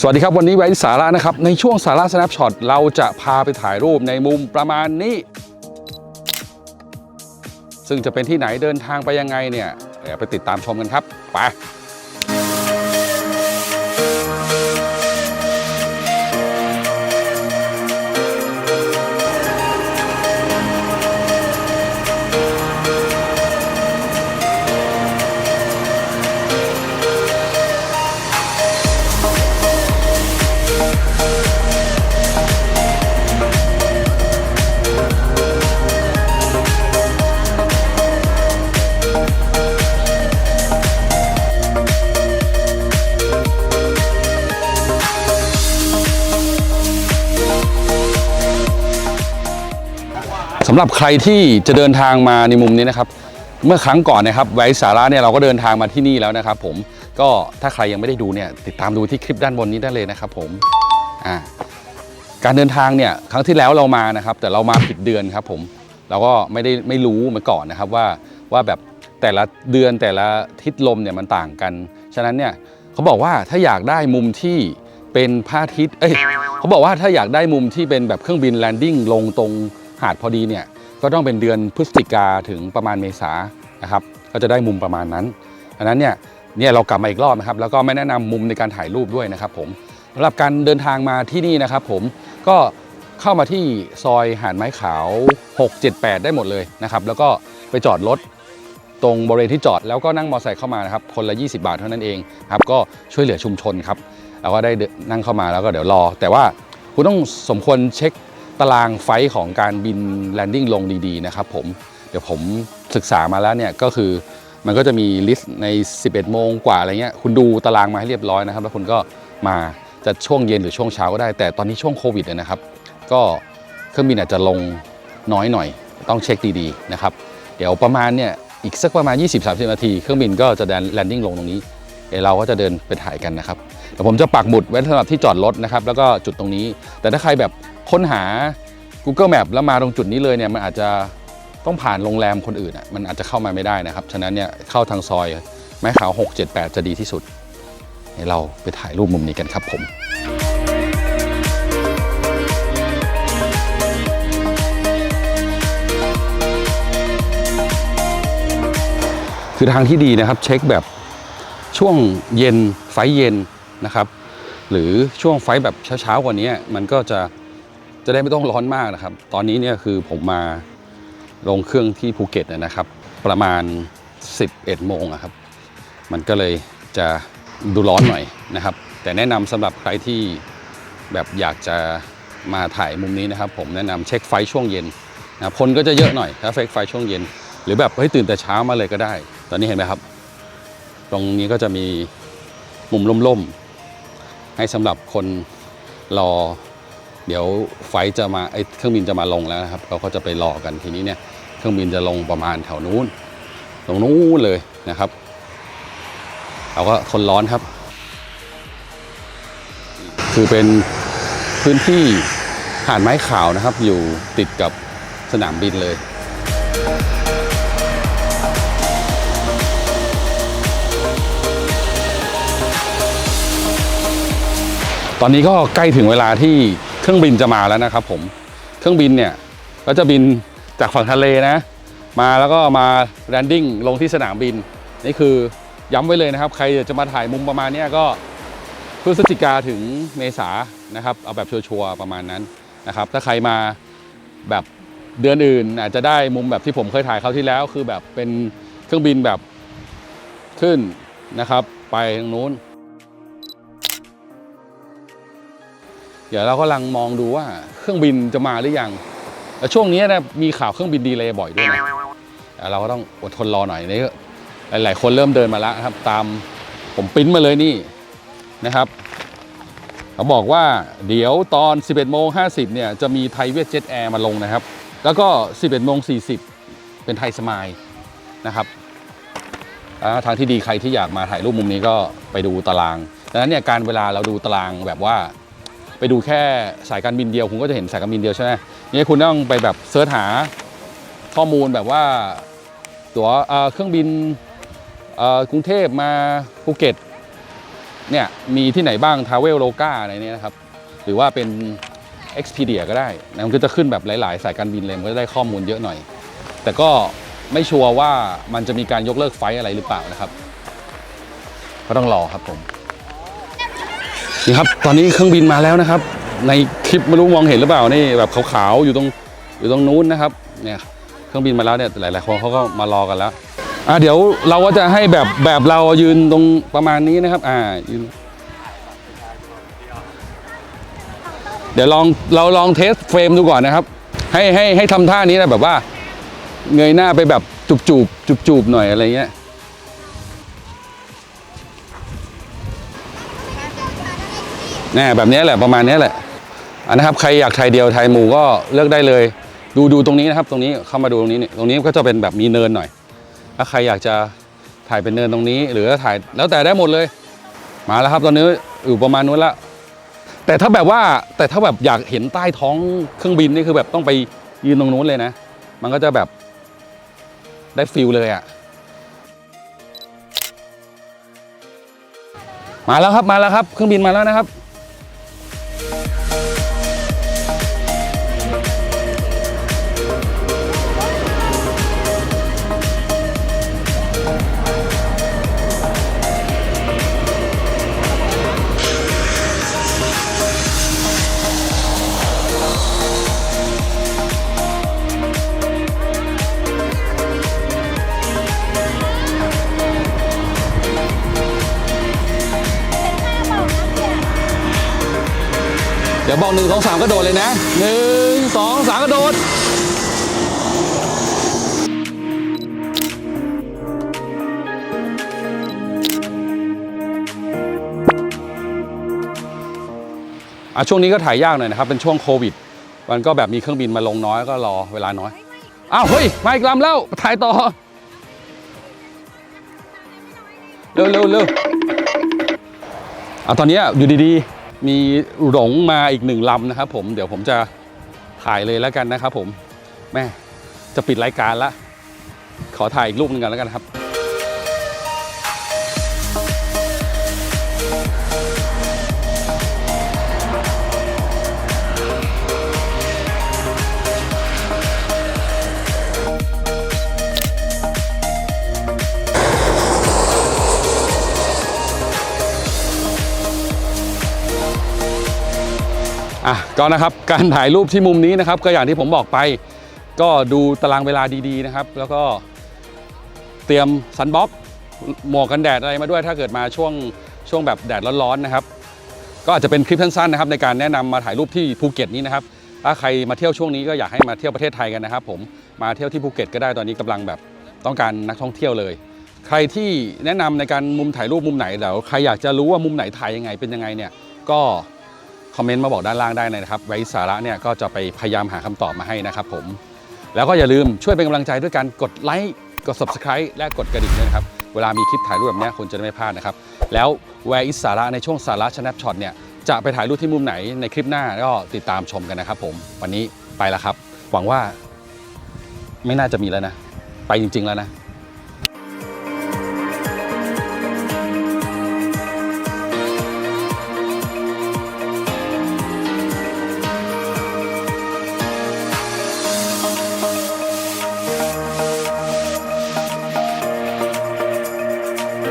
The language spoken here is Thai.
สวัสดีครับ วันนี้ไว้สาระนะครับ ในช่วงสาระ snapshot เราจะพาไปถ่ายรูปในมุมประมาณนี้ ซึ่งจะเป็นที่ไหนเดินทางไปยังไงเนี่ยเดี๋ยวไปติดตามชมกันครับ ไป สำหรับใครที่จะเดินทางมาในมุมนี้นะครับ เมื่อครั้งก่อนนะครับไว้สาระเนี่ยเราก็เดินทางมาที่นี่แล้วนะครับ ผมก็ถ้าใครยังไม่ได้ดูเนี่ยติดตามดูที่คลิปด้านบนนี้ได้เลยนะครับ ผมอ่าการเดินทางเนี่ยครั้งที่แล้วเรามานะครับ แต่เรามาผิดเดือนครับผมเราก็ไม่ได้ไม่รู้มาก่อนนะครับว่าว่าแบบแต่ละเดือนแต่ละทิศลมเนี่ยมันต่างกัน ฉะนั้นเนี่ยเขาบอกว่าถ้าอยากได้มุมที่เป็นพระอาทิตย์เอ้ยเขาบอกว่าถ้าอยากได้มุมที่เป็นแบบเครื่องบินแลนดิ้งลงตรง หาดพอดีเนี่ยก็ต้องเป็นเดือนพฤศจิกาถึงประมาณเมษานะครับก็จะได้มุมประมาณนั้นอันนั้นเนี่ยเนี่ยเรากลับมาอีกรอบนะครับแล้วก็ไม่แนะนำมุมในการถ่ายรูปด้วยนะครับผมสำหรับการเดินทางมาที่นี่นะครับผมก็เข้ามาที่ซอยหาดไม้ขาว 678 ได้หมดเลยนะครับแล้วก็ไปจอดรถตรงบริเวณที่จอดแล้วก็นั่งมอเตอร์ไซค์เข้ามานะครับคนละ 20 บาทเท่านั้นเองครับก็ช่วยเหลือชุมชนครับเราก็ได้นั่งเข้ามาแล้วก็เดี๋ยวรอ แต่ว่าคุณต้องสมควรเช็ค ตารางไฟท์ของการบินแลนดิ้งลงดีๆนะครับผมเดี๋ยวผมศึกษามาแล้วเนี่ยก็คือมันก็จะมีลิสต์ใน 11 โมงกว่าอะไรเงี้ยคุณดูตารางมาให้เรียบร้อยนะครับ แล้วคุณก็มาจะช่วงเย็นหรือช่วงเช้าก็ได้ แต่ตอนนี้ช่วงโควิดเนี่ยนะครับ ก็เครื่องบินอาจจะลงน้อยหน่อย ต้องเช็คดีๆนะครับ เดี๋ยวประมาณเนี่ยอีกสักประมาณ 20-30 นาที เครื่องบินก็จะแลนดิ้งลงตรงนี้เดี๋ยวเราก็จะเดินไปถ่ายกันนะครับเดี๋ยวผมจะปักหมุดไว้สำหรับที่จอดรถนะครับ แล้วก็จุดตรงนี้ แต่ถ้าใครแบบ ค้นหา Google Map แล้วมาตรงจุดนี้เลยเนี่ยมันอาจจะต้องผ่านโรงแรมคนอื่นอะมันอาจจะเข้ามาไม่ได้นะครับ ฉะนั้นเนี่ยเข้าทางซอยไม้ขาว 678 จะดีที่สุดเดี๋ยวเราไปถ่ายรูปมุมนี้กันครับผมคือทางที่ดีนะครับเช็คแบบช่วงเย็นไฟเย็นนะครับ หรือช่วงไฟแบบเช้าๆกว่านี้มันก็จะ จะได้ไม่ต้องร้อนมากนะครับ ตอนนี้เนี่ยคือผมมาลงเครื่องที่ภูเก็ตนะครับ ประมาณ 11 โมงอะครับ มันก็เลยจะดูร้อนหน่อยนะครับ แต่แนะนำสำหรับใครที่แบบอยากจะมาถ่ายมุมนี้นะครับ ผมแนะนำเช็คไฟช่วงเย็นนะคนก็จะเยอะหน่อยถ้าเช็คไฟช่วงเย็น หรือแบบเฮ้ยตื่นแต่เช้ามาเลยก็ได้ ตอนนี้เห็นไหมครับ ตรงนี้ก็จะมีมุมล่มๆให้สำหรับคนรอ เดี๋ยวไฟจะมาไอเครื่องบินจะมาลงแล้วนะครับเราก็จะไปรอกันทีนี้เนี่ยเครื่องบินจะลงประมาณแถวนู้นตรงนู้นเลยนะครับเราก็ทนร้อนครับ คือเป็นพื้นที่หาดไม้ขาวนะครับ อยู่ติดกับสนามบินเลยตอนนี้ก็ใกล้ถึงเวลาที่ เครื่องบินจะมาแล้วนะครับ ผมเครื่องบินเนี่ยก็จะบินจากฝั่งทะเลนะ มาแล้วก็มาแลนดิ้งลงที่สนามบิน นี่คือย้ำไว้เลยนะครับ ใครจะมาถ่ายมุมประมาณนี้ก็พฤศจิกาถึงเมษานะครับเอาแบบชัวร์ๆประมาณนั้นนะครับ ถ้าใครมาแบบเดือนอื่น อาจจะได้มุมแบบที่ผมเคยถ่ายเขาวที่แล้ว คือแบบเป็นเครื่องบินแบบขึ้นนะครับ ไปทางนู้น ดี๋ยวเรากำลังมองดูว่าเครื่องบินจะมาหรือยังแล้วช่วงนี้นะมีข่าวเครื่องบินดีเลย์บ่อยด้วยนะเราก็ต้องอดทนรอหน่อยนี่หลายๆคนเริ่มเดินมาแล้วครับตามผมปิ้นมาเลยนี่นะครับเขาบอกว่าเดี๋ยวตอน 11โมง50เนี่ยจะมีไทยเวทเจ็ตแอร์มาลงนะครับ แล้วก็ 11โมง40 เป็นไทยสมายนะครับทางที่ดีใครที่อยากมาถ่ายรูปมุมนี้ก็ไปดูตารางดังนั้นเนี่ยการเวลาเราดูตารางแบบว่า ไปดูแค่สายการบินเดียว คุณก็จะเห็นสายการบินเดียวใช่ไหมนี่คุณต้องไปแบบเสิร์ชหาข้อมูลแบบว่าตั๋วเครื่องบินกรุงเทพมาภูเก็ตเนี่ยมีที่ไหนบ้างทาเวลโลกาอะไรเนี่ยนะครับ หรือว่าเป็น Expedia ก็ได้นะมันก็จะขึ้นแบบหลาย ๆ สายการบินเลยมันก็จะได้ข้อมูลเยอะหน่อย แต่ก็ไม่ชัวร์ว่ามันจะมีการยกเลิกไฟล์อะไรหรือเปล่านะครับ ก็ต้องรอครับผม นี่ครับตอนนี้เครื่องบินมาแล้วนะครับ ในคลิปไม่รู้มองเห็นหรือเปล่านี่แบบขาวๆอยู่ตรงอยู่ตรงนู้นนะครับเนี่ยเครื่องบินมาแล้วเนี่ยหลายๆคนเขาก็มารอกันแล้วอะเดี๋ยวเราก็จะให้แบบแบบเรายืนตรงประมาณนี้นะครับ อ่ายืนเดี๋ยวลองเราลองเทสเฟรมดูก่อนนะครับ ให้ให้ให้ทำท่านี้นะแบบว่า เงยหน้าไปแบบจูบจูบจูบจูบหน่อยอะไรเงี้ย แน่ยแบบนี้แหละประมาณนี้แหละอันนะครับใครอยากถ่ายเดียวถ่ายหมู่ก็เลือกได้เลย ดูดูตรงนี้นะครับ ตรงนี้เข้ามาดูตรงนี้นี่ตรงนี้ก็จะเป็นแบบมีเนินหน่อย ถ้าใครอยากจะถ่ายเป็นเนินตรงนี้ หรือถ่ายแล้วแต่ได้หมดเลย มาแล้วครับตอนนี้อยู่ประมาณนู้นละแต่ถ้าแบบว่าแต่ถ้าแบบอยากเห็นใต้ท้องเครื่องบินนี่คือแบบต้องไปยืนตรงนู้นเลยนะ มันก็จะแบบได้ฟิลเลยอะมาแล้วครับมาแล้วครับ เครื่องบินมาแล้วนะครับ เดี๋ยวบอกหนึ่งสองสามกระโดดเลยนะหนึ่งสองสามกระโดดอะช่วงนี้ก็ถ่ายยากหน่อยนะครับ เป็นช่วงโควิด มันก็แบบมีเครื่องบินมาลงน้อยก็รอเวลาน้อย อ้าวเฮ้ย มาอีกลำแล้ว ถ่ายต่อ เร็วเร็วเร็วอะตอนนี้อยู่ดีๆ มีหลงมาอีกหนึ่งลำนะครับผมเดี๋ยวผมจะถ่ายเลยแล้วกันนะครับผมแม่จะปิดรายการละขอถ่ายอีกรูปหนึงกันแล้วกันครับ อะก็นะครับการถ่ายรูปที่มุมนี้นะครับ ก็อย่างที่ผมบอกไป ก็ดูตารางเวลาดีๆนะครับ แล้วก็เตรียมซันบ็อกหมวกกันแดดอะไรมาด้วยถ้าเกิดมาช่วงช่วงแบบแดดร้อนๆนะครับ ก็อาจจะเป็นคลิปสั้นๆนะครับ ในการแนะนำมาถ่ายรูปที่ภูเก็ตนี้นะครับถ้าใครมาเที่ยวช่วงนี้ก็อยากให้มาเที่ยวประเทศไทยกันนะครับ ผมมาเที่ยวที่ภูเก็ตก็ได้ตอนนี้กำลังแบบต้องการนักท่องเที่ยวเลย ใครที่แนะนำในการมุมถ่ายรูปมุมไหนเดี๋ยวใครอยากจะรู้ว่ามุมไหนถ่ายยังไงเป็นยังไงเนี่ยก็ คอมเมนต์มาบอกด้านล่างได้นะครับ ไว้สาระเนี่ยก็จะไปพยายามหาคำตอบมาให้นะครับผม แล้วก็อย่าลืมช่วยเป็นกำลังใจด้วยการกดไลค์กด subscribe และกดกระดิ่งด้วยนะครับ เวลามีคลิปถ่ายรูปแบบนี้คุณจะได้ไม่พลาดนะครับ แล้วแวร์อิสาระในช่วงสาระช n น p ช็อตเนี่ยจะไปถ่ายรูปที่มุมไหนในคลิปหน้าก็ติดตามชมกันนะครับผม วันนี้ไปแล้วครับ หวังว่าไม่น่าจะมีแล้วนะ ไปจริง ๆ แล้วนะ